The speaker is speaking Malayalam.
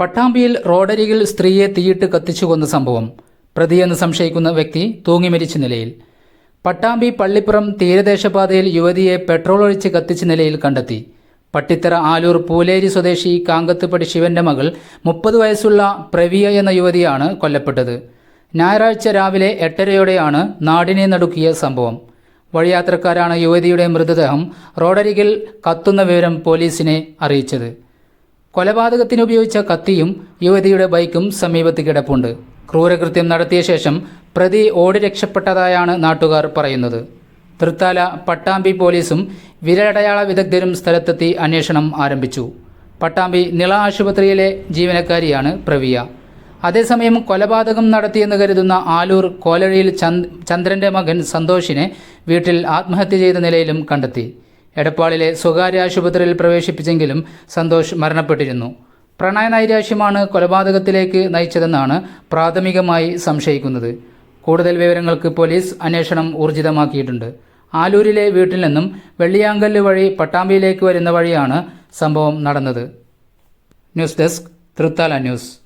പട്ടാമ്പിയിൽ റോഡരികിൽ സ്ത്രീയെ തീയിട്ട് കത്തിച്ചു കൊന്ന സംഭവം. പ്രതിയെന്ന് സംശയിക്കുന്ന വ്യക്തി തൂങ്ങിമരിച്ച നിലയിൽ. പട്ടാമ്പി പള്ളിപ്പുറം തീരദേശപാതയിൽ യുവതിയെ പെട്രോൾ ഒഴിച്ച് കത്തിച്ച നിലയിൽ കണ്ടെത്തി. പട്ടിത്തറ ആലൂർ പൂലേരി സ്വദേശി കാങ്കത്തുപടി ശിവന്റെ മകൾ മുപ്പത് വയസ്സുള്ള പ്രവിയ എന്ന യുവതിയാണ് കൊല്ലപ്പെട്ടത്. ഞായറാഴ്ച രാവിലെ എട്ടരയോടെയാണ് നാടിനെ നടുക്കിയ സംഭവം. വഴിയാത്രക്കാരാണ് യുവതിയുടെ മൃതദേഹം റോഡരികിൽ കത്തുന്ന വിവരം പോലീസിനെ അറിയിച്ചത്. കൊലപാതകത്തിന് ഉപയോഗിച്ച കത്തിയും യുവതിയുടെ ബൈക്കും സമീപത്ത് കിടപ്പുണ്ട്. ക്രൂരകൃത്യം നടത്തിയ ശേഷം പ്രതി ഓടി രക്ഷപ്പെട്ടതായാണ് നാട്ടുകാർ പറയുന്നത്. തൃത്താല പട്ടാമ്പി പോലീസും വിരലടയാള വിദഗ്ധരും സ്ഥലത്തെത്തി അന്വേഷണം ആരംഭിച്ചു. പട്ടാമ്പി നിള ആശുപത്രിയിലെ ജീവനക്കാരിയാണ് പ്രവിയ. അതേസമയം കൊലപാതകം നടത്തിയെന്ന് കരുതുന്ന ആലൂർ കോലഴിയിൽ ചന്ദ് ചന്ദ്രന്റെ മകൻ സന്തോഷിനെ വീട്ടിൽ ആത്മഹത്യ ചെയ്ത നിലയിലും കണ്ടെത്തി. എടപ്പാളിലെ സ്വകാര്യ ആശുപത്രിയിൽ പ്രവേശിപ്പിച്ചെങ്കിലും സന്തോഷ് മരണപ്പെട്ടിരുന്നു. പ്രണയനൈരാശ്യമാണ് കൊലപാതകത്തിലേക്ക് നയിച്ചതെന്നാണ് പ്രാഥമികമായി സംശയിക്കുന്നത്. കൂടുതൽ വിവരങ്ങൾക്ക് പോലീസ് അന്വേഷണം ഊർജിതമാക്കിയിട്ടുണ്ട്. ആലൂരിലെ വീട്ടിൽ നിന്നും വെള്ളിയാങ്കല്ല് വഴി പട്ടാമ്പിയിലേക്ക് വരുന്ന വഴിയാണ് സംഭവം നടന്നത്. News desk Thrithala news.